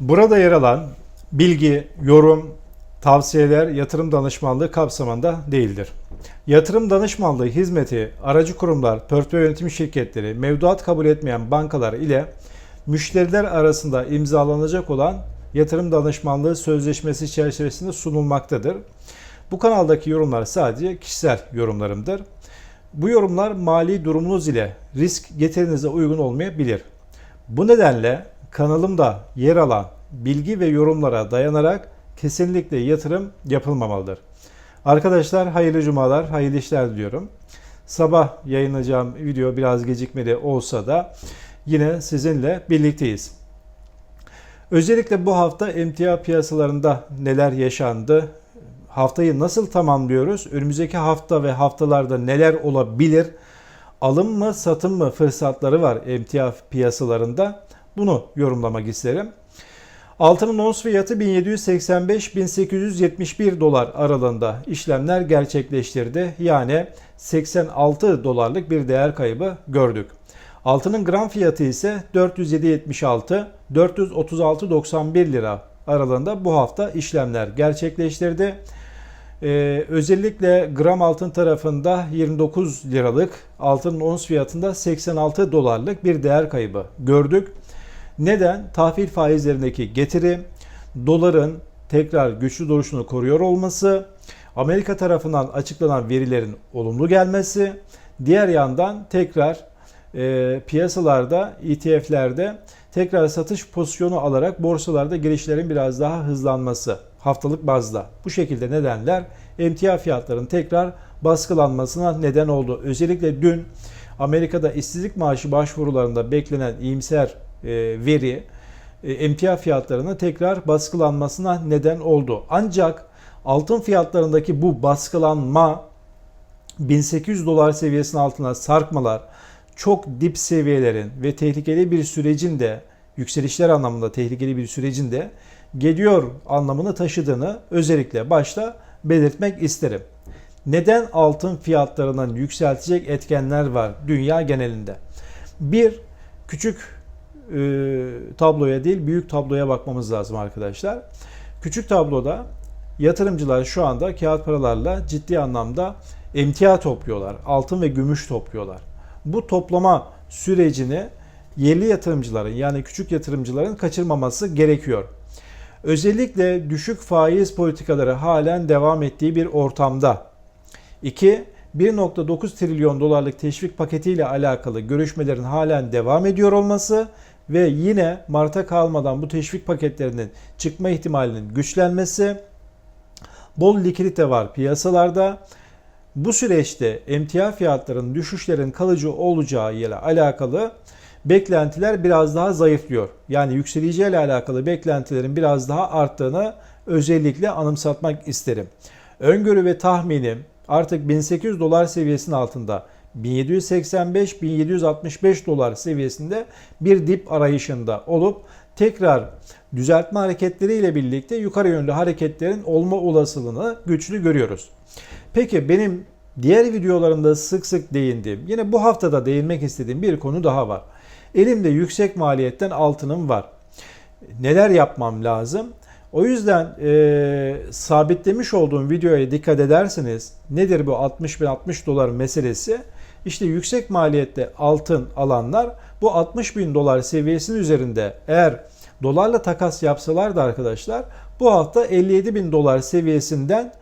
Burada yer alan bilgi, yorum, tavsiyeler yatırım danışmanlığı kapsamında değildir. Yatırım danışmanlığı hizmeti aracı kurumlar, portföy yönetim şirketleri, mevduat kabul etmeyen bankalar ile müşteriler arasında imzalanacak olan yatırım danışmanlığı sözleşmesi çerçevesinde sunulmaktadır. Bu kanaldaki yorumlar sadece kişisel yorumlarımdır. Bu yorumlar mali durumunuz ile risk getirinize uygun olmayabilir. Bu nedenle kanalımda yer alan bilgi ve yorumlara dayanarak kesinlikle yatırım yapılmamalıdır. Arkadaşlar hayırlı cumalar, hayırlı işler diliyorum. Sabah yayınlayacağım video biraz gecikmeli olsa da yine sizinle birlikteyiz. Özellikle bu hafta emtia piyasalarında neler yaşandı? Haftayı nasıl tamamlıyoruz? Önümüzdeki hafta ve haftalarda neler olabilir? Alım mı, satım mı fırsatları var emtia piyasalarında? Bunu yorumlamak isterim. Altının ons fiyatı 1785-1871 dolar aralığında işlemler gerçekleştirdi. Yani 86 dolarlık bir değer kaybı gördük. Altının gram fiyatı ise 407.76 436.91 lira aralığında bu hafta işlemler gerçekleştirdi. Ee, özellikle gram altın tarafında 29 liralık altının ons fiyatında 86 dolarlık bir değer kaybı gördük. Neden? Tahvil faizlerindeki getiri, doların tekrar güçlü duruşunu koruyor olması, Amerika tarafından açıklanan verilerin olumlu gelmesi, diğer yandan tekrar e, piyasalarda, ETF'lerde tekrar satış pozisyonu alarak borsalarda girişlerin biraz daha hızlanması haftalık bazda. Bu şekilde nedenler emtia fiyatlarının tekrar baskılanmasına neden oldu. Özellikle dün Amerika'da işsizlik maaşı başvurularında beklenen iyimser veri e, emtia fiyatlarının tekrar baskılanmasına neden oldu. Ancak altın fiyatlarındaki bu baskılanma 1800 dolar seviyesinin altına sarkmalar çok dip seviyelerin ve tehlikeli bir sürecin de yükselişler anlamında tehlikeli bir sürecin de geliyor anlamını taşıdığını özellikle başta belirtmek isterim. Neden altın fiyatlarının yükseltecek etkenler var dünya genelinde? Bir, küçük e, tabloya değil büyük tabloya bakmamız lazım arkadaşlar. Küçük tabloda yatırımcılar şu anda kağıt paralarla ciddi anlamda emtia topluyorlar. Altın ve gümüş topluyorlar. Bu toplama sürecini yerli yatırımcıların yani küçük yatırımcıların kaçırmaması gerekiyor. Özellikle düşük faiz politikaları halen devam ettiği bir ortamda 2. 1.9 trilyon dolarlık teşvik paketiyle alakalı görüşmelerin halen devam ediyor olması ve yine Mart'a kalmadan bu teşvik paketlerinin çıkma ihtimalinin güçlenmesi, bol likidite var piyasalarda. Bu süreçte emtia fiyatlarının düşüşlerin kalıcı olacağı ile alakalı beklentiler biraz daha zayıflıyor. Yani yükseleceğiyle alakalı beklentilerin biraz daha arttığını özellikle anımsatmak isterim. Öngörü ve tahminim artık 1800 dolar seviyesinin altında 1785-1765 dolar seviyesinde bir dip arayışında olup tekrar düzeltme hareketleriyle birlikte yukarı yönlü hareketlerin olma olasılığını güçlü görüyoruz. Peki benim diğer videolarımda sık sık değindiğim, yine bu haftada değinmek istediğim bir konu daha var. Elimde yüksek maliyetten altınım var. Neler yapmam lazım? O yüzden e, sabitlemiş olduğum videoya dikkat ederseniz nedir bu 60 bin 60 dolar meselesi? İşte yüksek maliyette altın alanlar bu 60 bin dolar seviyesinin üzerinde eğer dolarla takas yapsalar da arkadaşlar bu hafta 57 bin dolar seviyesinden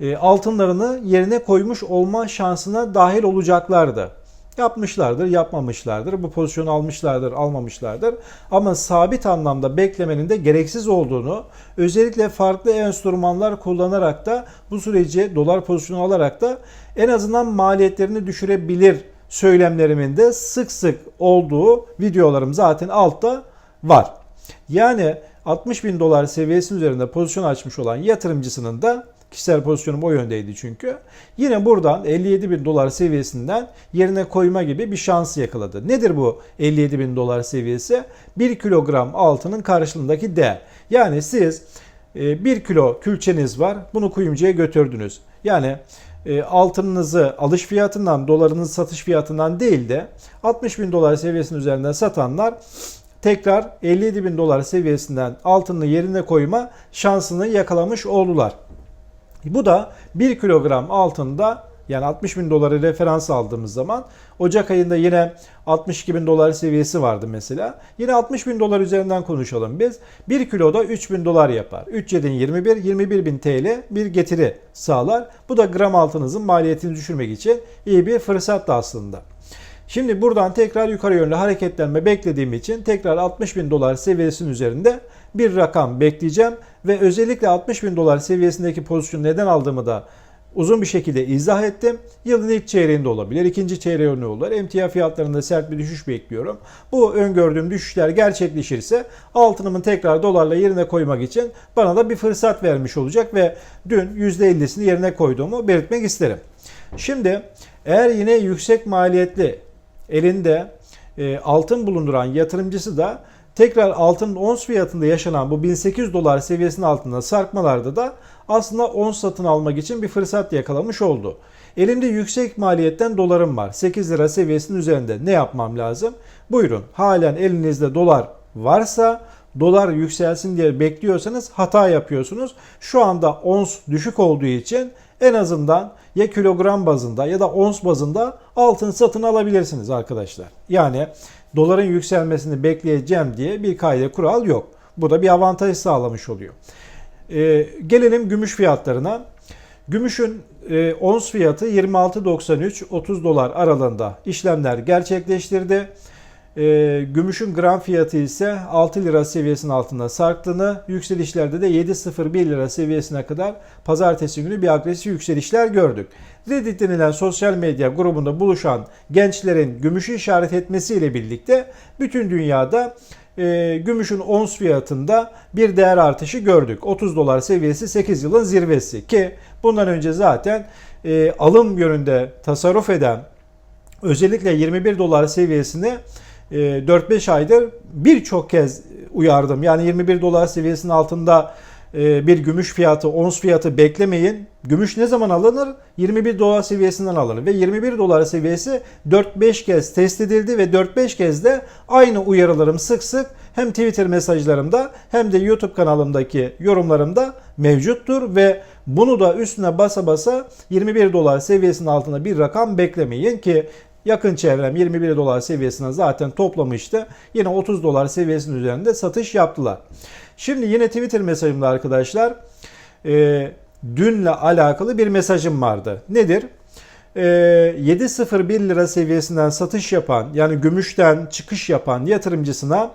e, altınlarını yerine koymuş olma şansına dahil olacaklardı. Yapmışlardır, yapmamışlardır. Bu pozisyonu almışlardır, almamışlardır. Ama sabit anlamda beklemenin de gereksiz olduğunu, özellikle farklı enstrümanlar kullanarak da bu süreci dolar pozisyonu alarak da en azından maliyetlerini düşürebilir söylemlerimin de sık sık olduğu videolarım zaten altta var. Yani 60 bin dolar seviyesinin üzerinde pozisyon açmış olan yatırımcısının da Kişisel pozisyonum o yöndeydi çünkü. Yine buradan 57 bin dolar seviyesinden yerine koyma gibi bir şans yakaladı. Nedir bu 57 bin dolar seviyesi? 1 kilogram altının karşılığındaki değer. Yani siz 1 e, kilo külçeniz var bunu kuyumcuya götürdünüz. Yani e, altınınızı alış fiyatından dolarınızı satış fiyatından değil de 60 bin dolar seviyesinin üzerinden satanlar tekrar 57 bin dolar seviyesinden altını yerine koyma şansını yakalamış oldular. Bu da 1 kilogram altında yani 60 bin doları referans aldığımız zaman Ocak ayında yine 62 bin dolar seviyesi vardı mesela. Yine 60 bin dolar üzerinden konuşalım biz. 1 kiloda 3 bin dolar yapar. 3 7'in 21, 21 bin TL bir getiri sağlar. Bu da gram altınızın maliyetini düşürmek için iyi bir fırsat da aslında. Şimdi buradan tekrar yukarı yönlü hareketlenme beklediğim için tekrar 60 bin dolar seviyesinin üzerinde bir rakam bekleyeceğim. Ve özellikle 60 bin dolar seviyesindeki pozisyonu neden aldığımı da uzun bir şekilde izah ettim. Yılın ilk çeyreğinde olabilir, ikinci çeyreğinde olur. Emtia fiyatlarında sert bir düşüş bekliyorum. Bu öngördüğüm düşüşler gerçekleşirse altınımın tekrar dolarla yerine koymak için bana da bir fırsat vermiş olacak ve dün %50'sini yerine koyduğumu belirtmek isterim. Şimdi eğer yine yüksek maliyetli elinde e, altın bulunduran yatırımcısı da tekrar altının ons fiyatında yaşanan bu 1800 dolar seviyesinin altında sarkmalarda da aslında ons satın almak için bir fırsat yakalamış oldu. Elimde yüksek maliyetten dolarım var. 8 lira seviyesinin üzerinde ne yapmam lazım? Buyurun halen elinizde dolar varsa dolar yükselsin diye bekliyorsanız hata yapıyorsunuz. Şu anda ons düşük olduğu için en azından ya kilogram bazında ya da ons bazında altın satın alabilirsiniz arkadaşlar. Yani doların yükselmesini bekleyeceğim diye bir kayda kural yok. Bu da bir avantaj sağlamış oluyor. Ee, gelelim gümüş fiyatlarına. Gümüşün e, ons fiyatı 26.93-30 dolar aralığında işlemler gerçekleştirdi. E, gümüşün gram fiyatı ise 6 lira seviyesinin altında sarktığını, yükselişlerde de 7.01 lira seviyesine kadar pazartesi günü bir agresif yükselişler gördük. Reddit denilen sosyal medya grubunda buluşan gençlerin gümüşü işaret etmesiyle birlikte bütün dünyada e, gümüşün ons fiyatında bir değer artışı gördük. 30 dolar seviyesi 8 yılın zirvesi ki bundan önce zaten e, alım yönünde tasarruf eden özellikle 21 dolar seviyesine 4-5 aydır birçok kez uyardım. Yani 21 dolar seviyesinin altında e, bir gümüş fiyatı, ons fiyatı beklemeyin. Gümüş ne zaman alınır? 21 dolar seviyesinden alınır. Ve 21 dolar seviyesi 4-5 kez test edildi ve 4-5 kez de aynı uyarılarım sık sık hem Twitter mesajlarımda hem de YouTube kanalımdaki yorumlarımda mevcuttur ve bunu da üstüne basa basa 21 dolar seviyesinin altında bir rakam beklemeyin ki Yakın çevrem 21 dolar seviyesine zaten toplamıştı. Yine 30 dolar seviyesinin üzerinde satış yaptılar. Şimdi yine Twitter mesajımda arkadaşlar e, dünle alakalı bir mesajım vardı. Nedir? E, 7.01 lira seviyesinden satış yapan yani gümüşten çıkış yapan yatırımcısına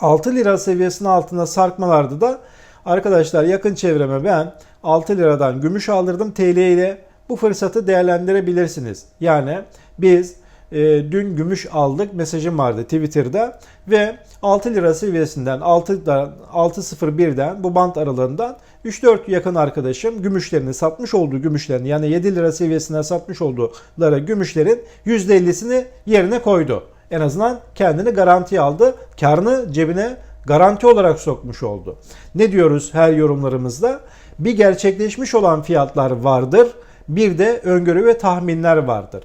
6 lira seviyesinin altında sarkmalarda da arkadaşlar yakın çevreme ben 6 liradan gümüş aldırdım TL ile bu fırsatı değerlendirebilirsiniz. Yani biz e, dün gümüş aldık mesajım vardı Twitter'da ve 6 lira seviyesinden 6'dan 6.01'den bu bant aralığından 3-4 yakın arkadaşım gümüşlerini satmış olduğu gümüşlerini yani 7 lira seviyesinden satmış oldukları gümüşlerin %50'sini yerine koydu. En azından kendini garantiye aldı. Karını cebine garanti olarak sokmuş oldu. Ne diyoruz her yorumlarımızda? Bir gerçekleşmiş olan fiyatlar vardır. Bir de öngörü ve tahminler vardır.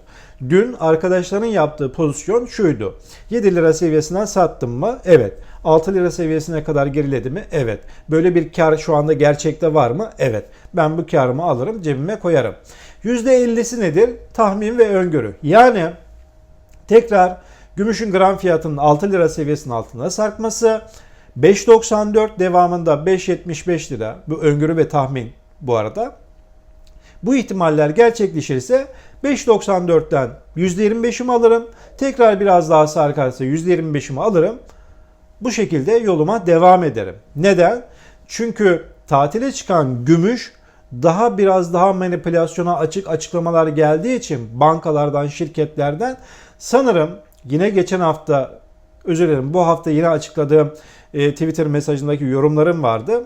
Dün arkadaşların yaptığı pozisyon şuydu. 7 lira seviyesinden sattım mı? Evet. 6 lira seviyesine kadar geriledi mi? Evet. Böyle bir kar şu anda gerçekte var mı? Evet. Ben bu karımı alırım cebime koyarım. %50'si nedir? Tahmin ve öngörü. Yani tekrar gümüşün gram fiyatının 6 lira seviyesinin altına sarkması, 5.94 devamında 5.75 lira bu öngörü ve tahmin bu arada. Bu ihtimaller gerçekleşirse 5.94'ten %25'imi alırım. Tekrar biraz daha sarkarsa %25'imi alırım. Bu şekilde yoluma devam ederim. Neden? Çünkü tatile çıkan gümüş daha biraz daha manipülasyona açık açıklamalar geldiği için bankalardan, şirketlerden sanırım yine geçen hafta özür dilerim bu hafta yine açıkladığım e, Twitter mesajındaki yorumlarım vardı.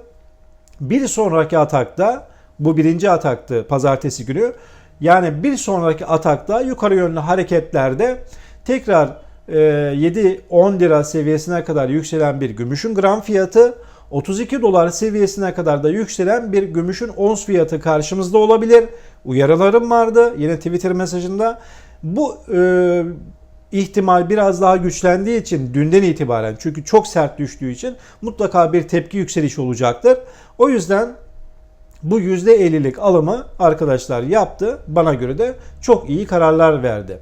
Bir sonraki atakta bu birinci ataktı pazartesi günü. Yani bir sonraki atakta yukarı yönlü hareketlerde tekrar 7-10 e, lira seviyesine kadar yükselen bir gümüşün gram fiyatı 32 dolar seviyesine kadar da yükselen bir gümüşün ons fiyatı karşımızda olabilir. Uyarılarım vardı yine Twitter mesajında. Bu e, ihtimal biraz daha güçlendiği için dünden itibaren çünkü çok sert düştüğü için mutlaka bir tepki yükselişi olacaktır. O yüzden bu %50'lik alımı arkadaşlar yaptı. Bana göre de çok iyi kararlar verdi.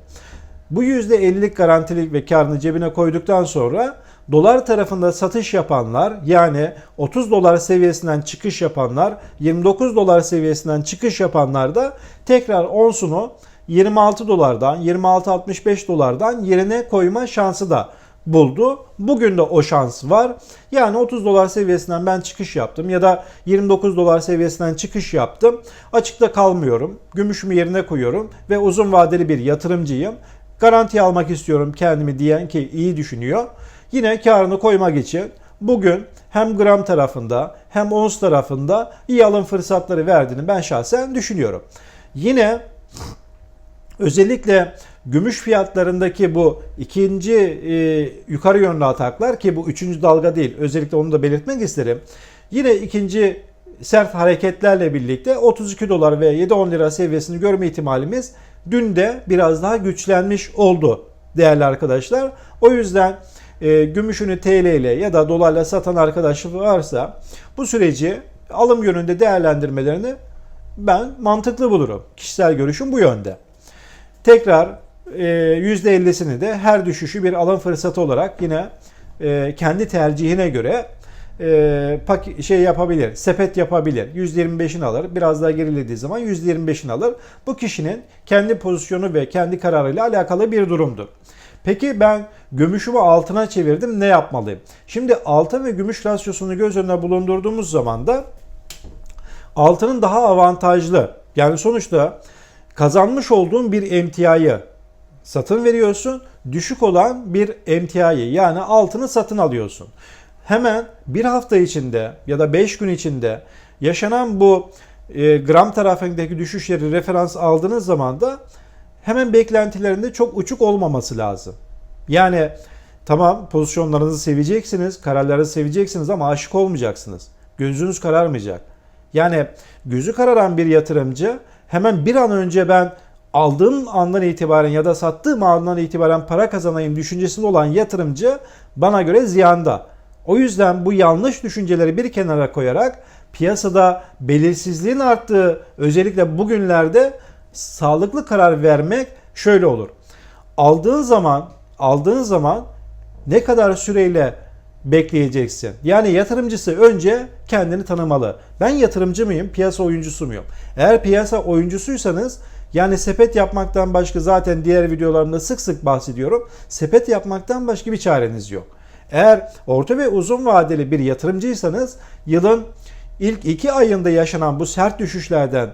Bu %50'lik garantili ve karını cebine koyduktan sonra dolar tarafında satış yapanlar yani 30 dolar seviyesinden çıkış yapanlar 29 dolar seviyesinden çıkış yapanlar da tekrar onsunu 26 dolardan 26.65 dolardan yerine koyma şansı da buldu. Bugün de o şans var. Yani 30 dolar seviyesinden ben çıkış yaptım ya da 29 dolar seviyesinden çıkış yaptım. Açıkta kalmıyorum. Gümüşümü yerine koyuyorum ve uzun vadeli bir yatırımcıyım. Garanti almak istiyorum kendimi diyen ki iyi düşünüyor. Yine karını koymak için bugün hem gram tarafında hem ons tarafında iyi alım fırsatları verdiğini ben şahsen düşünüyorum. Yine özellikle gümüş fiyatlarındaki bu ikinci e, yukarı yönlü ataklar ki bu üçüncü dalga değil özellikle onu da belirtmek isterim. Yine ikinci sert hareketlerle birlikte 32 dolar ve 7-10 lira seviyesini görme ihtimalimiz dün de biraz daha güçlenmiş oldu değerli arkadaşlar. O yüzden e, gümüşünü TL ile ya da dolarla satan arkadaş varsa bu süreci alım yönünde değerlendirmelerini ben mantıklı bulurum. Kişisel görüşüm bu yönde. Tekrar %50'sini de her düşüşü bir alım fırsatı olarak yine e, kendi tercihine göre e, şey yapabilir, sepet yapabilir. %25'ini alır. Biraz daha gerilediği zaman %25'ini alır. Bu kişinin kendi pozisyonu ve kendi kararıyla alakalı bir durumdur. Peki ben gümüşümü altına çevirdim ne yapmalıyım? Şimdi altın ve gümüş rasyosunu göz önüne bulundurduğumuz zaman da altının daha avantajlı. Yani sonuçta kazanmış olduğun bir emtiayı satın veriyorsun. Düşük olan bir emtiayı yani altını satın alıyorsun. Hemen bir hafta içinde ya da 5 gün içinde yaşanan bu e, gram tarafındaki düşüşleri referans aldığınız zaman da hemen beklentilerinde çok uçuk olmaması lazım. Yani tamam pozisyonlarınızı seveceksiniz, kararlarınızı seveceksiniz ama aşık olmayacaksınız. Gözünüz kararmayacak. Yani gözü kararan bir yatırımcı hemen bir an önce ben aldığım andan itibaren ya da sattığım andan itibaren para kazanayım düşüncesinde olan yatırımcı bana göre ziyanda. O yüzden bu yanlış düşünceleri bir kenara koyarak piyasada belirsizliğin arttığı özellikle bugünlerde sağlıklı karar vermek şöyle olur. Aldığın zaman aldığın zaman ne kadar süreyle bekleyeceksin? Yani yatırımcısı önce kendini tanımalı. Ben yatırımcı mıyım, piyasa oyuncusu muyum? Eğer piyasa oyuncusuysanız yani sepet yapmaktan başka zaten diğer videolarımda sık sık bahsediyorum. Sepet yapmaktan başka bir çareniz yok. Eğer orta ve uzun vadeli bir yatırımcıysanız yılın ilk iki ayında yaşanan bu sert düşüşlerden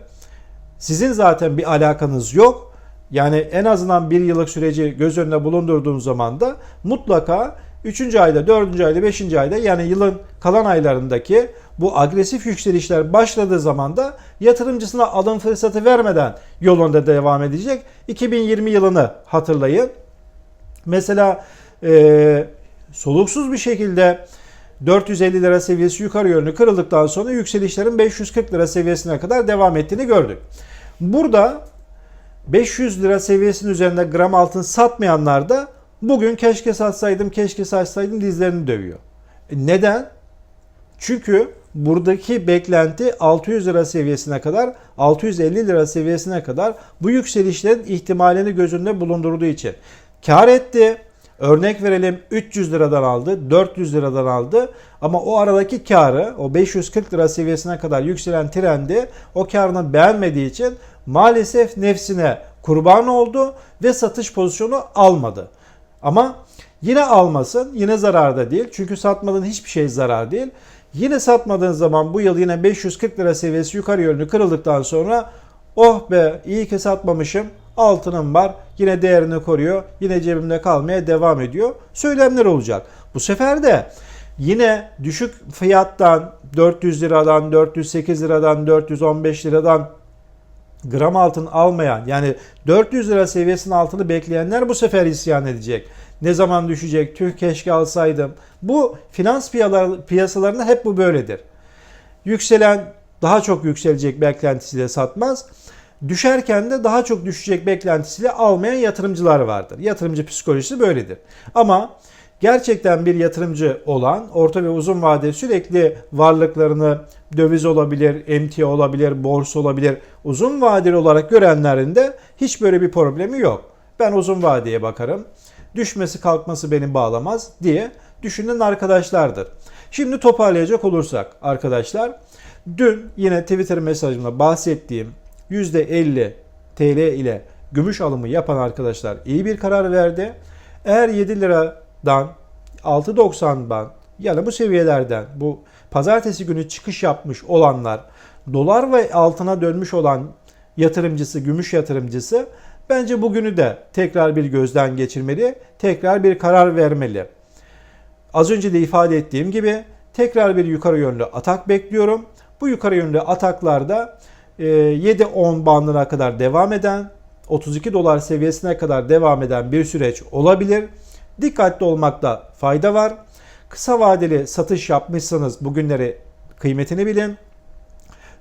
sizin zaten bir alakanız yok. Yani en azından bir yıllık süreci göz önüne bulundurduğunuz zaman da mutlaka 3. ayda, 4. ayda, 5. ayda yani yılın kalan aylarındaki bu agresif yükselişler başladığı zaman da yatırımcısına alım fırsatı vermeden yolunda devam edecek. 2020 yılını hatırlayın. Mesela e, soluksuz bir şekilde 450 lira seviyesi yukarı yönlü kırıldıktan sonra yükselişlerin 540 lira seviyesine kadar devam ettiğini gördük. Burada 500 lira seviyesinin üzerinde gram altın satmayanlar da bugün keşke satsaydım, keşke satsaydım dizlerini dövüyor. E neden? Çünkü buradaki beklenti 600 lira seviyesine kadar, 650 lira seviyesine kadar bu yükselişlerin ihtimalini göz önünde bulundurduğu için. Kar etti. Örnek verelim 300 liradan aldı, 400 liradan aldı ama o aradaki karı o 540 lira seviyesine kadar yükselen trendi o karını beğenmediği için maalesef nefsine kurban oldu ve satış pozisyonu almadı. Ama yine almasın, yine zararda değil. Çünkü satmadığın hiçbir şey zarar değil. Yine satmadığın zaman bu yıl yine 540 lira seviyesi yukarı yönlü kırıldıktan sonra oh be iyi ki satmamışım altınım var yine değerini koruyor yine cebimde kalmaya devam ediyor söylemler olacak. Bu sefer de yine düşük fiyattan 400 liradan 408 liradan 415 liradan gram altın almayan yani 400 lira seviyesinin altını bekleyenler bu sefer isyan edecek. Ne zaman düşecek? Tüh keşke alsaydım. Bu finans piyasalarında hep bu böyledir. Yükselen daha çok yükselecek beklentisiyle satmaz. Düşerken de daha çok düşecek beklentisiyle almayan yatırımcılar vardır. Yatırımcı psikolojisi böyledir. Ama gerçekten bir yatırımcı olan orta ve uzun vadeli sürekli varlıklarını döviz olabilir, emtia olabilir, borsa olabilir uzun vadeli olarak görenlerin de hiç böyle bir problemi yok. Ben uzun vadeye bakarım. Düşmesi kalkması beni bağlamaz diye düşünen arkadaşlardır. Şimdi toparlayacak olursak arkadaşlar dün yine Twitter mesajımda bahsettiğim %50 TL ile gümüş alımı yapan arkadaşlar iyi bir karar verdi. Eğer 7 liradan 6.90'dan yani bu seviyelerden bu pazartesi günü çıkış yapmış olanlar dolar ve altına dönmüş olan yatırımcısı, gümüş yatırımcısı bence bugünü de tekrar bir gözden geçirmeli, tekrar bir karar vermeli. Az önce de ifade ettiğim gibi tekrar bir yukarı yönlü atak bekliyorum. Bu yukarı yönlü ataklarda 7-10 bandına kadar devam eden, 32 dolar seviyesine kadar devam eden bir süreç olabilir. Dikkatli olmakta fayda var. Kısa vadeli satış yapmışsanız bugünleri kıymetini bilin.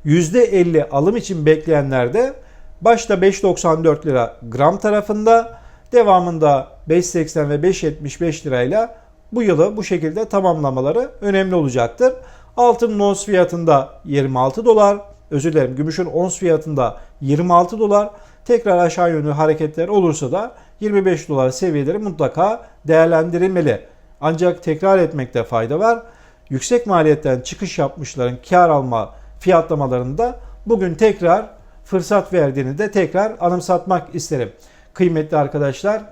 %50 alım için bekleyenler de başta 5.94 lira gram tarafında devamında 5.80 ve 5.75 lirayla bu yılı bu şekilde tamamlamaları önemli olacaktır. Altın ons fiyatında 26 dolar, özür dilerim gümüşün ons fiyatında 26 dolar. Tekrar aşağı yönlü hareketler olursa da 25 dolar seviyeleri mutlaka değerlendirilmeli. Ancak tekrar etmekte fayda var. Yüksek maliyetten çıkış yapmışların kar alma fiyatlamalarında bugün tekrar fırsat verdiğini de tekrar anımsatmak isterim. Kıymetli arkadaşlar,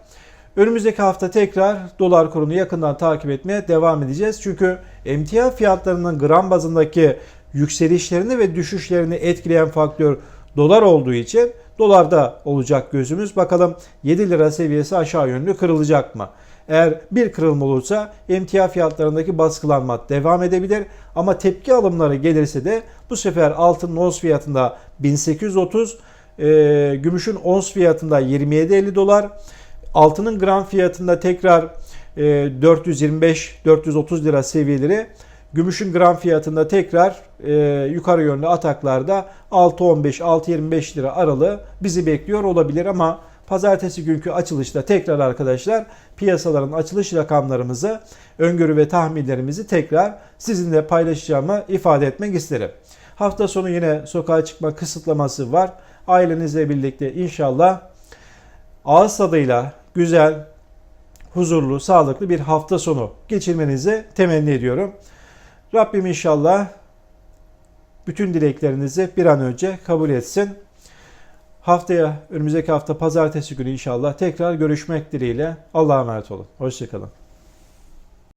önümüzdeki hafta tekrar dolar kurunu yakından takip etmeye devam edeceğiz. Çünkü emtia fiyatlarının gram bazındaki yükselişlerini ve düşüşlerini etkileyen faktör dolar olduğu için dolarda olacak gözümüz. Bakalım 7 lira seviyesi aşağı yönlü kırılacak mı? Eğer bir kırılma olursa emtia fiyatlarındaki baskılanma devam edebilir. Ama tepki alımları gelirse de bu sefer altın ons fiyatında 1830, e, gümüşün ons fiyatında 27.50 dolar, altının gram fiyatında tekrar e, 425-430 lira seviyeleri Gümüşün gram fiyatında tekrar e, yukarı yönlü ataklarda 6.15-6.25 lira aralığı bizi bekliyor olabilir ama pazartesi günkü açılışta tekrar arkadaşlar piyasaların açılış rakamlarımızı, öngörü ve tahminlerimizi tekrar sizinle paylaşacağımı ifade etmek isterim. Hafta sonu yine sokağa çıkma kısıtlaması var. Ailenizle birlikte inşallah ağız tadıyla güzel, huzurlu, sağlıklı bir hafta sonu geçirmenizi temenni ediyorum. Rabbim inşallah bütün dileklerinizi bir an önce kabul etsin. Haftaya önümüzdeki hafta pazartesi günü inşallah tekrar görüşmek dileğiyle. Allah'a emanet olun. Hoşçakalın.